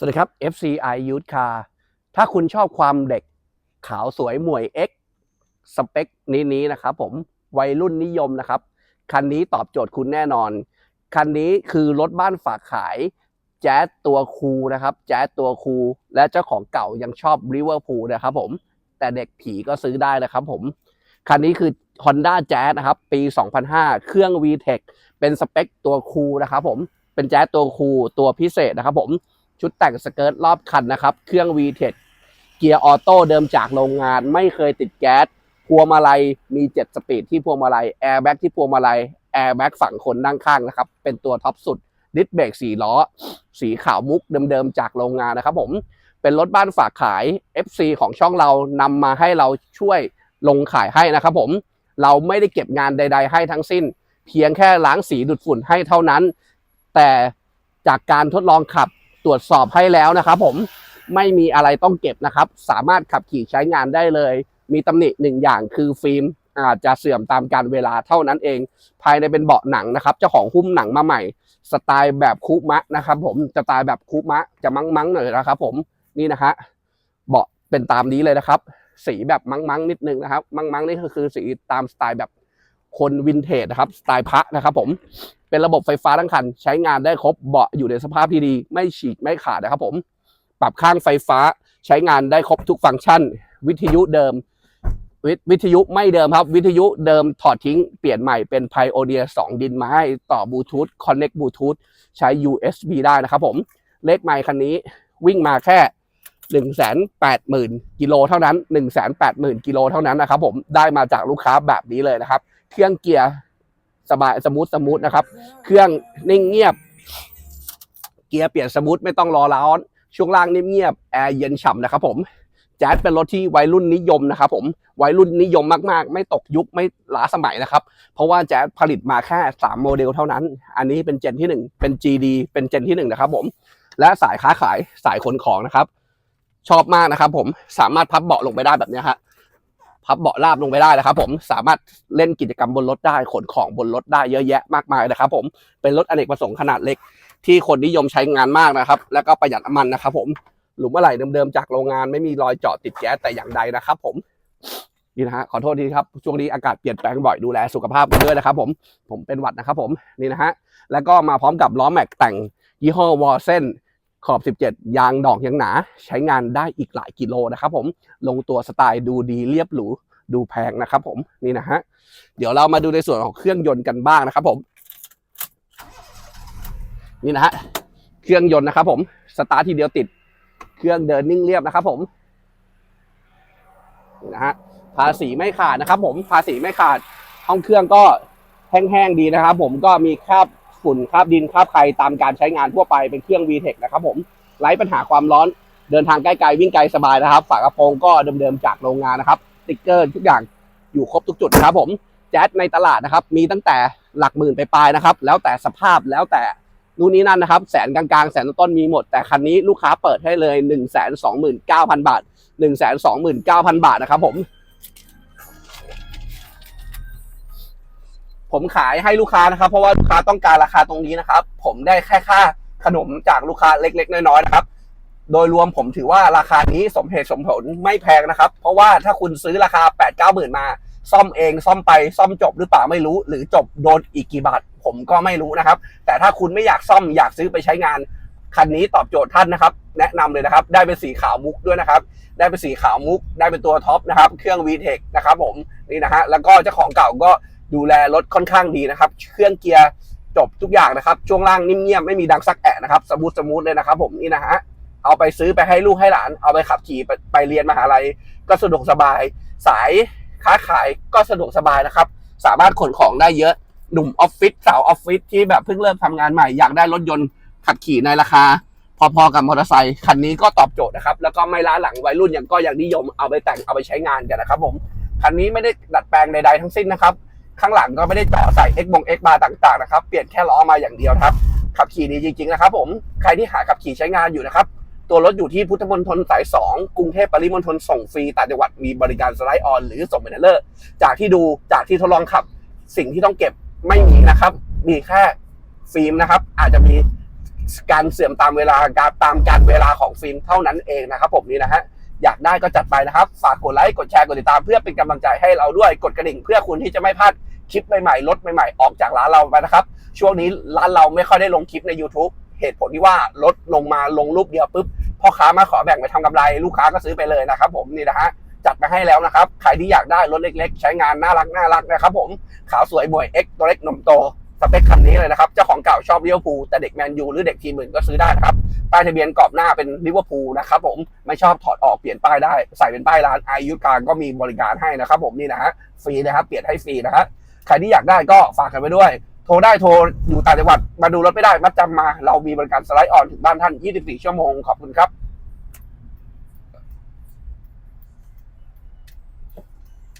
สวัสดีครับ FCI Youth Car ถ้าคุณชอบความเด็กขาวสวยหมวย X สเปคนี้นี้นะครับผมวัยรุ่นนิยมนะครับ คันนี้ตอบโจทย์คุณแน่นอน คันนี้คือรถบ้านฝากขาย แจ๊สตัวคูนะครับ แจ๊สตัวคู และเจ้าของเก่ายังชอบริเวอร์พูลนะครับผม แต่เด็กผีก็ซื้อได้นะครับผม คันนี้คือ Honda Jazz นะครับ ปี 2005 เครื่อง VTEC เป็นสเปคตัวคูนะครับผม เป็นแจ๊สตัวคูตัวพิเศษนะครับผม ชุดแต่งสเกิร์ตรอบคันนะครับ เครื่อง VTEC เกียร์ออโต้เดิมจากโรงงาน ไม่เคยติดแก๊สพวงมาลัยมี 7 สปีดที่พวงมาลัยแอร์แบ็กที่พวงมาลัยแอร์แบ็กฝั่งคนนั่งข้างนะครับ เป็นตัวท็อปสุดดิสเบรก4ล้อ สีขาวมุกเดิมๆจากโรงงานนะครับผมเป็นรถบ้านฝากขาย FC ของช่องเรานำมาให้เราช่วยลงขายให้นะครับผมเราไม่ได้เก็บงานใด ๆ ให้ทั้งสิ้น เพียงแค่ล้างสีดูดฝุ่นให้เท่านั้น แต่จากการทดลองขับ ตรวจสอบให้แล้วนะครับผมไม่มีอะไรต้องเก็บนะครับ สามารถขับขี่ใช้งานได้เลย มีตำหนิหนึ่งอย่างคือฟิล์มอาจจะเสื่อมตามการเวลาเท่านั้นเอง ภายในเป็นเบาะหนังนะครับ เจ้าของหุ้มหนังมาใหม่ สไตล์แบบคุมะนะครับ ผมสไตล์แบบคุมะจะมั้งมังหน่อยนะครับผมนี่นะฮะเบาะเป็นตามนี้เลยนะครับ สีแบบมังมังนิดนึงนะครับ มังมังนี่ก็คือสีตามสไตล์แบบ คนวินเทจนะครับสไตล์พระนะครับผมเป็นระบบไฟฟ้าทั้งคัน ใช้งานได้ครบเบาะอยู่ในสภาพที่ดี ไม่ฉีกไม่ขาดนะครับผม ปรับข้างไฟฟ้าใช้งานได้ครบทุกฟังก์ชัน วิทยุเดิมววิทยุไม่เดิมครับ วิทยุเดิมถอดทิ้งเปลี่ยนใหม่เป็น Pioneer 2ดินมาให้ต่อบลูทูธ Connect Bluetooth ใช้ USB ได้นะครับผม เลขไมค์คันนี้วิ่งมาแค่ 180,000 กิโลเท่านั้น 180,000 กิโลเท่านั้นนะครับผมได้มาจากลูกค้าแบบนี้เลยนะครับ เครื่องเกียร์สบายสมูทสมูทนะครับ เครื่องนิ่งเงียบ เกียร์เปลี่ยนสมูทไม่ต้องรอร้อน ช่วงล่างนิ่มเงียบแอร์เย็นฉ่ำนะครับผมแจ๊สเป็นรถที่วัยรุ่นนิยมนะครับผมวัยรุ่นนิยมมากๆ ไม่ตกยุคไม่ล้าสมัยนะครับ เพราะว่าแจ๊สผลิตมาแค่ 3 โมเดลเท่านั้น อันนี้เป็นเจนที่ 1 เป็น GD เป็นเจนที่ 1 นะครับผมและสายค้าขายสายขนของนะครับ ชอบมากนะครับผมสามารถพับเบาะลงไปได้แบบนี้ยฮะ พับเบาะราบลงไปได้นะครับผมสามารถเล่นกิจกรรมบนรถได้ขนของบนรถได้เยอะแยะมากมายนะครับผมเป็นรถอเนกประสงค์ขนาดเล็ก ที่คนนิยมใช้งานมากนะครับ แล้วก็ประหยัดน้ำมันนะครับผมหลุมอะไหล่เดิมๆจากโรงงานไม่มีรอยเจาะติดแก๊สแต่อย่างใดนะครับผมนี่นะฮะขอโทษทีครับช่วงนี้อากาศเปลี่ยนแปลงบ่อยดูแลสุขภาพกันด้วยนะครับผมผมเป็นหวัดนะครับผมนี่นะฮะแล้วก็มาพร้อมกับล้อแม็กแต่งยี่ห้อวอร์เซน ขอบ 17 ยางดอกยังหนา ใช้งานได้อีกหลายกิโลนะครับผมลงตัวสไตล์ดูดีเรียบหรูดูแพงนะครับผมนี่นะฮะเดี๋ยวเรามาดูในส่วนของเครื่องยนต์กันบ้างนะครับผม นี่นะฮะเครื่องยนต์นะครับผมสตาร์ททีเดียวติด เครื่องเดินนิ่งเรียบนะครับผมนี่นะฮะภาษีไม่ขาดนะครับ ผมภาษีไม่ขาดห้องเครื่องก็แห้งๆดีนะครับ ผมก็มีคราบ ฝุ่นคราบดินคราบไฟตามการใช้งานทั่วไปเป็นเครื่อง VTEC นะครับผมไร้ปัญหาความร้อนเดินทางใกล้ๆวิ่งไกลสบายนะครับ ฝากระโปรงก็เดิมๆจากโรงงานนะครับติ๊กเกอร์ทุกอย่างอยู่ครบทุกจุดนะครับผมแจ๊สในตลาดนะครับ มีตั้งแต่หลักหมื่นไปปลายนะครับ แล้วแต่สภาพแล้วแต่นู่นนี่นั่นนะครับ แสนกลางๆ แสนต้นมีหมด แต่คันนี้ลูกค้าเปิดให้เลย 1 2 9 0 0 0 บาท 1 2 9 0 0 0 บาทนะครับผม ผมขายให้ลูกค้านะครับ เพราะว่าลูกค้าต้องการราคาตรงนี้นะครับ ผมได้แค่ค่าขนมจากลูกค้าเล็ก ๆ น้อยๆนะครับ โดยรวมผมถือว่าราคานี้สมเหตุสมผลไม่แพงนะครับ เพราะว่าถ้าคุณซื้อราคา8 9 0 0 0 0มา ซ่อมเองซ่อมไปซ่อมจบหรือเปล่าไม่รู้ หรือจบโดนอีกกี่บาทผมก็ไม่รู้นะครับ แต่ถ้าคุณไม่อยากซ่อมอยากซื้อไปใช้งานคันนี้ตอบโจทย์ท่านนะครับ แนะนำเลยนะครับ ได้เป็นสีขาวมุกด้วยนะครับ ได้เป็นสีขาวมุก ได้เป็นตัวท็อปนะครับ เครื่อง VTEC นะครับผมนี่นะฮะแล้วก็เจ้าของเก่าก็ ดูแลรถค่อนข้างดีนะครับ เครื่องเกียร์จบทุกอย่างนะครับ ช่วงล่างนิ่มเงียบไม่มีดังซักแอะนะครับ สมูทสมูทเลยนะครับ ผมนี่นะฮะ เอาไปซื้อไปให้ลูกให้หลาน เอาไปขับขี่ไปไปเรียนมหาลัย ก็สะดวกสบาย สายค้าขายก็สะดวกสบายนะครับ สามารถขนของได้เยอะ หนุ่มออฟฟิศสาวออฟฟิศที่แบบเพิ่งเริ่มทำงานใหม่อยากได้รถยนต์ขับขี่ในราคา พอๆกับมอเตอร์ไซค์คันนี้ก็ตอบโจทย์นะครับ แล้วก็ไม่ล้าหลังวัยรุ่นอยังก็ยังนิยมเอาไปแต่งเอาไปใช้งานกันนะครับ ผมคันนี้ไม่ได้ดัดแปลงใดๆทั้งสิ้นนะครับ ข้างหลังก็ไม่ได้เจาะใส่ X บง X บาร์ต่างๆนะครับ เปลี่ยนแค่ล้อมาอย่างเดียวครับ ขับขี่ดีจริงๆนะครับผมใครที่หาขับขี่ใช้งานอยู่นะครับ ตัวรถอยู่ที่พุทธมณฑลสาย 2 กรุงเทพปริมณฑลส่งฟรีต่างจังหวัดมีบริการสไลด์ออนหรือส่งเป็นเนอร์จากที่ดูจากที่ทดลองขับ สิ่งที่ต้องเก็บไม่มีนะครับ มีแค่ฟิล์มนะครับ อาจจะมีการเสื่อมตามเวลาการตามการเวลาของฟิล์มเท่านั้นเองนะครับผมนี่นะฮะอยากได้ก็จัดไปนะครับ ฝากกดไลค์ กดแชร์ กดติดตามเพื่อเป็นกำลังใจให้เราด้วย กดกระดิ่งเพื่อคุณที่จะไม่พลาด คลิปใหม่ๆรถใหม่ๆ ออกจากร้านเราไปนะครับ ช่วงนี้ร้านเราไม่ค่อยได้ลงคลิปใน YouTube เหตุผลที่ว่าลดลงมาลงรูปเดียวปุ๊บพ่อค้ามาขอแบ่งไปทำกำไร ลูกค้าก็ซื้อไปเลยนะครับ ผมนี่นะฮะจัดมาให้แล้วนะครับใครที่อยากได้รถเล็ก ๆ ใช้งานน่ารักน่ารักนะครับ ผมขาวสวยหมวย X ตัวเล็กนมโตสเปคคันนี้เลยนะครับเจ้าของเก่าชอบลิเวอร์พูลแต่เด็กแมนยูหรือเด็กทีมอื่นก็ซื้อได้นะครับป้ายทะเบียนกรอบหน้าเป็นลิเวอร์พูลนะครับผมไม่ชอบถอดออกเปลี่ยนป้ายได้ ใส่เป็นป้ายร้านอายุการก็มีบริการให้นะครับ ผมนี่นะฮะฟรีนะครับเปลี่ยนให้ฟรีนะฮะ ใครที่อยากได้ก็ฝากกันไปด้วย โทรได้โทรอยู่ต่างจังหวัดมาดูรถไม่ได้มัดจำมา เรามีบริการสไลด์ออนถึงบ้านท่าน 24 ชั่วโมงขอบคุณครับ